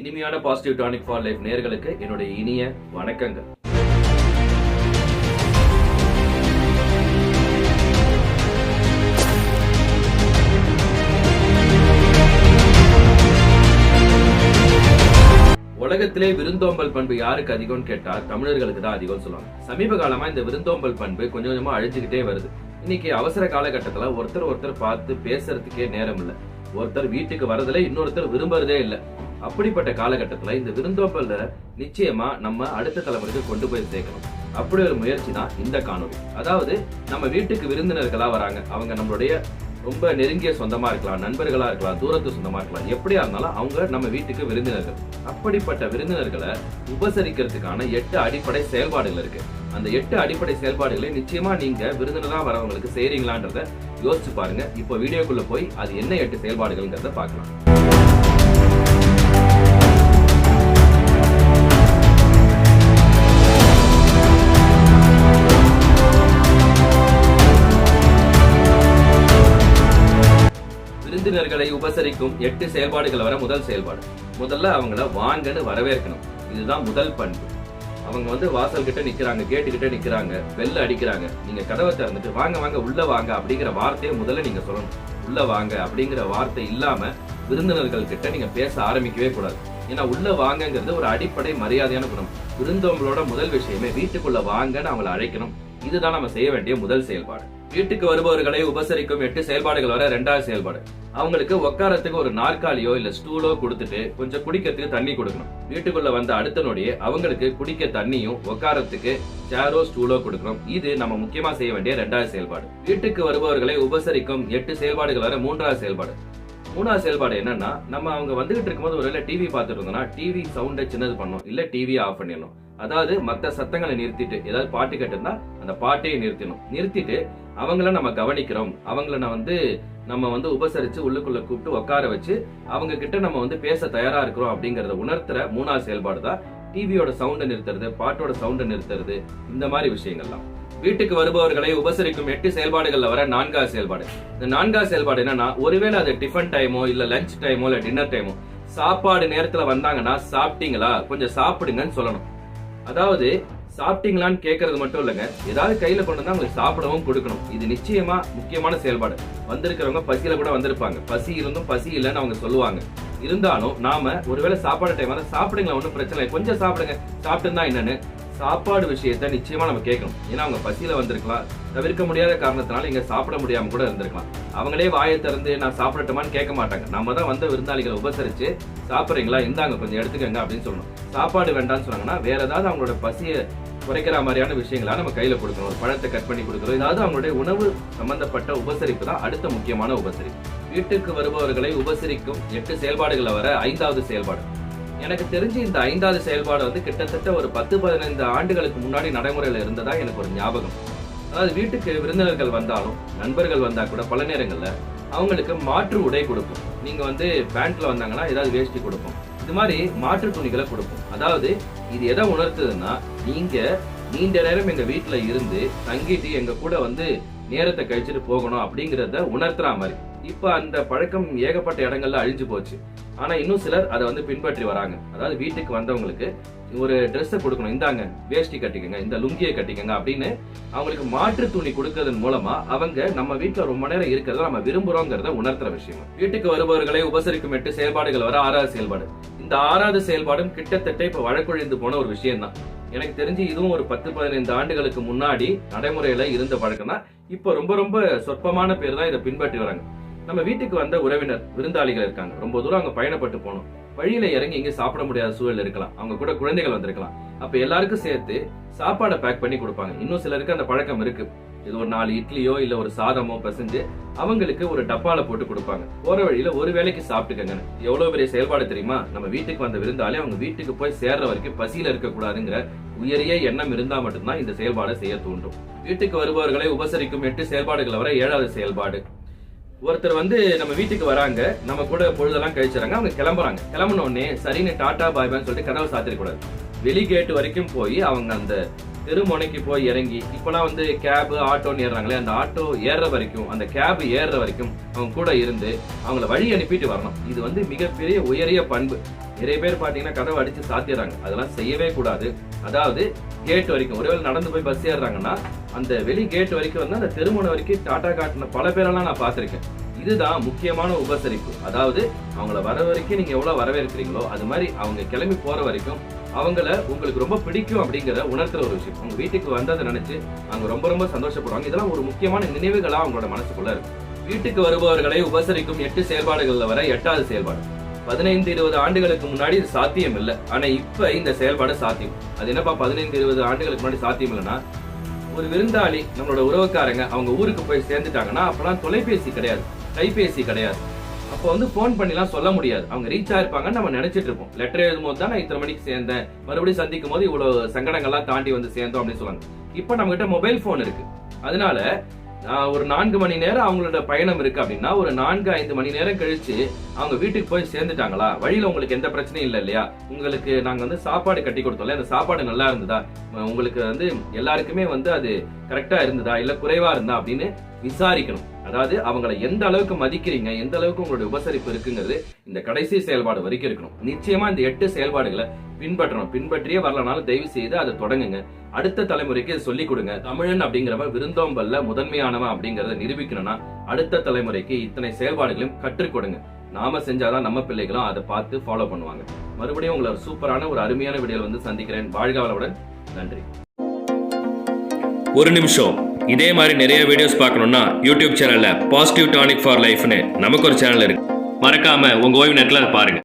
இனிமையான positive tonic for life நேர்களுக்கு என்னுடைய இனிய வணக்கங்கள். உலகத்திலே விருந்தோம்பல் பண்பு யாருக்கு அதிகம்னு கேட்டா தமிழர்களுக்கு தான் அதிகம் சொல்லுவாங்க. சமீப காலமா இந்த விருந்தோம்பல் பண்பு கொஞ்சம் கொஞ்சமா அழிஞ்சுக்கிட்டே வருது. இன்னைக்கு அவசர காலகட்டத்துல ஒருத்தர் ஒருத்தர் பார்த்து பேசுறதுக்கே நேரம் இல்லை. ஒருத்தர் வீட்டுக்கு வரதுல இன்னொருத்தர் விரும்புறதே இல்லை. அப்படிப்பட்ட காலகட்டத்துல இந்த விருந்தோம்பல்ல நிச்சயமா நம்ம அடுத்த தலைமுறைக்கு கொண்டு போய் சேர்க்கணும். அப்படி ஒரு முயற்சி தான் இந்த காணொலி அதாவது நம்ம வீட்டுக்கு விருந்தினர்களா வராங்க. அவங்க நம்மளுடைய ரொம்ப நெருங்கிய சொந்தமா இருக்கலாம் நண்பர்களா இருக்கலாம் தூரத்து சொந்தமா இருக்கலாம். எப்படியா இருந்தாலும் அவங்க நம்ம வீட்டுக்கு விருந்தினர்கள். அப்படிப்பட்ட விருந்தினர்களை உபசரிக்கிறதுக்கான எட்டு அடிப்படை செயல்பாடுகள் இருக்கு. அந்த எட்டு அடிப்படை செயல்பாடுகளை நிச்சயமா நீங்க விருந்தினரா வரவங்களுக்கு செய்றீங்களான்றத யோசிச்சு பாருங்க. இப்போ வீடியோக்குள்ள போய் அது என்ன எட்டு செயல்பாடுகள்ங்கிறத பார்க்கலாம். அவர்களை உபசரிக்கும் எட்டு செயல்பாடுகள் வர முதல் செயல்பாடு. முதல்ல அவங்கள வாங்கன்னு வரவேற்கணும். இதுதான் முதல் பண்பு. அவங்க வந்து வாசல் கிட்ட நிக்கிறாங்க கேட்டு கிட்ட நிக்கிறாங்க பெல் அடிக்கிறாங்க. நீங்க கதவை திறந்துட்டு வாங்க வாங்க உள்ள வாங்க அப்படிங்கிற வார்த்தையை முதல்ல நீங்க சொல்லணும். உள்ள வாங்க அப்படிங்கிற வார்த்தை இல்லாம விருந்தினர்கள் கிட்ட நீங்க பேச ஆரம்பிக்கவே கூடாது. ஏன்னா உள்ள வாங்கங்கிறது ஒரு அடிப்படை மரியாதையான குணம். விருந்தவங்களோட முதல் விஷயமே வீட்டுக்குள்ள வாங்கன்னு அவங்கள அழைக்கணும். இதுதான் நம்ம செய்ய வேண்டிய முதல் செயல்பாடு. வீட்டுக்கு வருபவர்களை உபசரிக்கும் எட்டு செயல்பாடுகள் வர ரெண்டாவது செயல்பாடு. அவங்களுக்கு உட்காரத்துக்கு ஒரு நாற்காலியோ இல்ல ஸ்டூலோ கொடுத்துட்டு கொஞ்சம் குடிக்கிறதுக்கு தண்ணி கொடுக்கணும். வீட்டுக்குள்ள வந்த அடுத்த நொடியே அவங்களுக்கு குடிக்க தண்ணியும் உட்காரத்துக்கு சேரோ ஸ்டூலோ கொடுக்கணும். இது நம்ம முக்கியமா செய்ய வேண்டிய ரெண்டாவது செயல்பாடு. வீட்டுக்கு வருபவர்களை உபசரிக்கும் எட்டு செயல்பாடுகள் வர மூன்றாவது செயல்பாடு. மூணாவது செயல்பாடு என்னன்னா நம்ம அவங்க வந்துகிட்டு இருக்கும்போது ஒருவேளை டிவி பார்த்துட்டு இருந்தோம்னா டிவி சவுண்டை சின்னது பண்ணணும் இல்ல டிவியை ஆஃப் பண்ணிடணும். அதாவது மற்ற சத்தங்களை நிறுத்திட்டு ஏதாவது பாட்டு கேட்டிருந்தா அந்த பாட்டையே நிறுத்தணும். நிறுத்திட்டு அவங்கள நம்ம கவனிக்கிறோம். அவங்கள நான் வந்து நம்ம வந்து உபசரிச்சு உள்ளுக்குள்ள கூப்பிட்டு உட்கார வச்சு அவங்க கிட்ட நம்ம வந்து பேச தயாரா இருக்கிறோம் அப்படிங்கறத உணர்த்துற மூணாவது செயல்பாடு தான் டிவியோட சவுண்டை நிறுத்துறது பாட்டோட சவுண்டை நிறுத்துறது இந்த மாதிரி விஷயங்கள்லாம். வீட்டுக்கு வருபவர்களை உபசரிக்கும் எட்டு செயல்பாடுகள்ல வர நான்காவது செயல்பாடு. இந்த நான்காவது செயல்பாடு என்னன்னா ஒருவேளை அது டிஃபன் டைமோ இல்ல லஞ்ச் டைமோ இல்ல டின்னர் டைமோ சாப்பாடு நேரத்துல வந்தாங்கன்னா சாப்பிட்டீங்களா? கொஞ்சம் சாப்பிடுங்கன்னு சொல்லணும். அதாவது சாப்பிட்டீங்களான்னு கேட்கறது மட்டும் இல்லைங்க. ஏதாவது கையில கொண்டு வந்தா அவங்களுக்கு சாப்பிடவும் கொடுக்கணும். இது நிச்சயமா முக்கியமான செயல்பாடு. வந்திருக்கிறவங்க பசியில கூட வந்திருப்பாங்க. பசி இருந்தும் பசி இல்லைன்னு அவங்க சொல்லுவாங்க. இருந்தாலும் நாம ஒருவேளை சாப்பாடு டைம் வந்தா சாப்பிடுங்களா ஒன்றும் பிரச்சனை இல்லை. கொஞ்சம் சாப்பிடுங்க. சாப்பிட்டுருந்தா என்னன்னு? சாப்பாடு விஷயத்த நிச்சயமா நம்ம கேட்கணும். ஏன்னா அவங்க பசியில வந்திருக்கலாம். தவிர்க்க முடியாத காரணத்தினால இங்க சாப்பிட முடியாம கூட இருந்திருக்கலாம். அவங்களே வாயை திறந்து நான் சாப்பிடட்டுமான்னு கேட்க மாட்டாங்க. நம்ம தான் வந்த விருந்தாளிகளை உபசரிச்சு சாப்பிட்றீங்களா? இந்தாங்க கொஞ்சம் எடுத்துக்கங்க அப்படின்னு சொல்லணும். சாப்பாடு வேண்டாம்னு சொன்னாங்கன்னா வேற ஏதாவது அவங்களோட பசியை குறைக்கிற மாதிரியான விஷயங்களா நம்ம கையில கொடுக்கணும். ஒரு பழத்தை கட் பண்ணி கொடுக்கணும். ஏதாவது அவங்களுடைய உணவு சம்பந்தப்பட்ட உபசரிப்பு தான் அடுத்த முக்கியமான உபசரிப்பு. வீட்டுக்கு வருபவர்களை உபசரிக்கும் எட்டு செயல்பாடுகளை வர ஐந்தாவது செயல்பாடு. எனக்கு தெரிஞ்சு இந்த ஐந்தாவது செயல்பாடு வந்து கிட்டத்தட்ட ஒரு பத்து பதினைந்து ஆண்டுகளுக்கு முன்னாடி நடைமுறையில் இருந்ததா எனக்கு ஒரு ஞாபகம். அதாவது வீட்டுக்கு விருந்தினர்கள் வந்தாலும் நண்பர்கள் வந்தா கூட பல நேரங்களில் அவங்களுக்கு மாற்று உடை கொடுப்போம். நீங்க வந்து பேண்ட்ல வந்தாங்கன்னா ஏதாவது வேஷ்டி கொடுப்போம். இது மாதிரி மாற்று துணிகளை கொடுப்போம். அதாவது இது எதை உணர்த்துதுன்னா நீங்க நீண்ட நேரம் எங்க வீட்டில் இருந்து தங்கிட்டு எங்க கூட வந்து நேரத்தை கழிச்சுட்டு போகணும் அப்படிங்கிறத உணர்த்துற மாதிரி. இப்ப அந்த பழக்கம் ஏகப்பட்ட இடங்கள்ல அழிஞ்சு போச்சு. ஆனால் இன்னும் சிலர் அதை வந்து பின்பற்றி வராங்க. அதாவது வீட்டுக்கு வந்தவங்களுக்கு ஒரு ட்ரெஸ்ஸை கொடுக்கணும். இந்தாங்க வேஷ்டி கட்டிக்கங்க இந்த லுங்கியை கட்டிக்கங்க அப்படின்னு அவங்களுக்கு மாற்று துணி கொடுக்கறதன் மூலமா அவங்க நம்ம வீட்டில் ரொம்ப நேரம் இருக்கிறத நம்ம விரும்புறோங்கிறத உணர்த்துற விஷயம். வீட்டுக்கு வருபவர்களை உபசரிக்கும் எட்டு செயல்பாடுகள் வர ஆறாவது செயல்பாடு. இந்த ஆறாவது செயல்பாடும் கிட்டத்தட்ட இப்ப வழக்கொழிந்து போன ஒரு விஷயம் தான் எனக்கு தெரிஞ்சு இதுவும் ஒரு பத்து பதினைந்து ஆண்டுகளுக்கு முன்னாடி நடைமுறையில இருந்த பழக்கம் தான் இப்போ ரொம்ப ரொம்ப சொற்பமான பேர் தான் இதை பின்பற்றி வராங்க. நம்ம வீட்டுக்கு வந்த உறவினர் விருந்தாளிகள் இருக்காங்க. ரொம்ப தூரம் அவங்க பயணப்பட்டு போனோம். வழியில இறங்கி இங்க சாப்பிட முடியாத சூழல் இருக்கலாம். அவங்க கூட குழந்தைகள் வந்திருக்கலாம். அப்ப எல்லாருக்கும் சேர்த்து சாப்பாடை பேக் பண்ணி கொடுப்பாங்க. இன்னும் சிலருக்கு அந்த பழக்கம் இருக்கு. இது ஒரு நாலு இட்லியோ இல்ல ஒரு சாதமோ பசஞ்சு அவங்களுக்கு ஒரு டப்பால போட்டு கொடுப்பாங்க. போற வழியில ஒரு வேளைக்கு சாப்பிட்டுக்கங்க. எவ்வளவு பெரிய செயல்பாடு தெரியுமா? நம்ம வீட்டுக்கு வந்த விருந்தாலே அவங்க வீட்டுக்கு போய் சேர்ற வரைக்கும் பசியில இருக்க கூடாதுங்கிற உயரிய எண்ணம் இருந்தா மட்டும்தான் இந்த செயல்பாடை செய்ய தூண்டும். வீட்டுக்கு வருபவர்களை உபசரிக்கும் எட்டு செயல்பாடுகளை வர ஏழாவது செயல்பாடு. ஒருத்தர் வந்து நம்ம வீட்டுக்கு வராங்க நம்ம கூட பொழுதெல்லாம் கழிச்சுறாங்க அவங்க கிளம்புறாங்க. கிளம்பினோடனே சரின்னு டாடா பாய் பாய்னு சொல்லிட்டு கதவை சாத்திடக்கூடாது. வெளி கேட்டு வரைக்கும் போய் அவங்க அந்த தெருமுனைக்கு போய் இறங்கி இப்போலாம் வந்து கேபு ஆட்டோன்னு ஏறுறாங்களே அந்த ஆட்டோ ஏறுற வரைக்கும் அந்த கேபு ஏறுற வரைக்கும் அவங்க கூட இருந்து அவங்கள வழி அனுப்பிட்டு வரணும். இது வந்து மிகப்பெரிய உயரிய பண்பு. நிறைய பேர் பார்த்தீங்கன்னா கதவை அடிச்சு சாத்திடுறாங்க. அதெல்லாம் செய்யவே கூடாது. அதாவது கேட் வரைக்கும் ஒருவேளை நடந்து போய் பஸ் ஏறுறாங்கன்னா அந்த வெளி கேட் வரைக்கும் வந்து அந்த தெருமுனை வரைக்கும் டாடா காட்டின பல பேரெல்லாம் நான் பார்த்துருக்கேன். இதுதான் முக்கியமான உபசரிப்பு. அதாவது அவங்கள வர வரைக்கும் நீங்க எவ்வளவு வரவேற்கிறீங்களோ அது மாதிரி அவங்க கிளம்பி போற வரைக்கும் அவங்கள உங்களுக்கு ரொம்ப பிடிக்கும் அப்படிங்கிற உணர்த்துற ஒரு விஷயம். உங்க வீட்டுக்கு வந்ததை நினைச்சு அவங்க ரொம்ப ரொம்ப சந்தோஷப்படுவாங்க. இதெல்லாம் ஒரு முக்கியமான நினைவுகளா அவங்களோட மனசுக்குள்ள இருக்கும். வீட்டுக்கு வருபவர்களை உபசரிக்கும் எட்டு செயல்பாடுகள்ல வர எட்டாவது செயல்பாடு. பதினைந்து இருபது ஆண்டுகளுக்கு முன்னாடி இது சாத்தியம் இல்லை. ஆனா இப்ப இந்த செயல்பாடு சாத்தியம். அது என்னப்பா பதினைந்து இருபது ஆண்டுகளுக்கு முன்னாடி சாத்தியம் இல்லைன்னா? ஒரு விருந்தாளி நம்மளோட உறவுக்காரங்க அவங்க ஊருக்கு போய் சேர்ந்துட்டாங்கன்னா அப்பெல்லாம் தொலைபேசி கிடையாது. கைபேசி கிடையாது. அப்போ வந்து ஃபோன் பண்ணிலாம் சொல்ல முடியாது. அவங்க ரீச் ஆயிருப்பாங்கன்னு நம்ம நினைச்சிட்டு இருப்போம். லெட்டர் எழுதும் போது தான் நான் இத்தனை மணிக்கு சேர்ந்தேன். மறுபடியும் சந்திக்கும் போது இவ்வளவு சங்கடங்கள்லாம் தாண்டி வந்து சேர்ந்தோம் அப்படின்னு சொல்லுவாங்க. இப்போ நம்ம கிட்ட மொபைல் ஃபோன் இருக்கு. அதனால ஒரு நான்கு மணி நேரம் அவங்களோட பயணம் இருக்கு அப்படின்னா ஒரு நான்கு ஐந்து மணி நேரம் கழிச்சு அவங்க வீட்டுக்கு போய் சேர்ந்துட்டாங்களா? வழியில உங்களுக்கு எந்த பிரச்சனையும் இல்லை இல்லையா? உங்களுக்கு நாங்க வந்து சாப்பாடு கட்டி கொடுத்தோம்ல. அந்த சாப்பாடு நல்லா இருந்ததா? உங்களுக்கு வந்து எல்லாருக்குமே வந்து அது கரெக்டா இருந்ததா இல்ல குறைவா இருந்தா அப்படின்னு விசாரிக்கணும். அதாவது அவங்கள எந்த அளவுக்கு மதிக்கிறீங்க எந்த அளவுக்கு உங்களுடைய உபசரிப்பு இருக்குங்கிறது இந்த கடைசி செயல்பாடு வரைக்கும் இருக்கணும். நிச்சயமா இந்த எட்டு செயல்பாடுகளை பின்பற்றணும். பின்பற்றியே வரலனாலும் தயவு செய்து அதை தொடங்குங்க. அடுத்த தலைமுறைக்கு இதை சொல்லிக் கொடுங்க. தமிழன் அப்படிங்கிறவன் விருந்தோம்பல்ல முதன்மையானவன் அப்படிங்கறத நிரூபிக்கணும்னா அடுத்த தலைமுறைக்கு இத்தனை செயல்பாடுகளையும் கற்றுக் கொடுங்க. நாம செஞ்சாதான் நம்ம பிள்ளைகளும் அதை பார்த்து ஃபாலோ பண்ணுவாங்க. மறுபடியும் உங்களை சூப்பரான ஒரு அருமையான விடையில் வந்து சந்திக்கிறேன். வாழ்க வளவுடன் நன்றி. ஒரு நிமிஷம். இதே மாதிரி நிறைய வீடியோஸ் பார்க்கணும்னா யூடியூப் சேனல்ல பாசிட்டிவ் டானிக் ஃபார் லைஃப்னு நமக்கு ஒரு சேனல் இருக்கு. மறக்காம உங்க ஓய்வு நேரத்தில் அதை பாருங்க.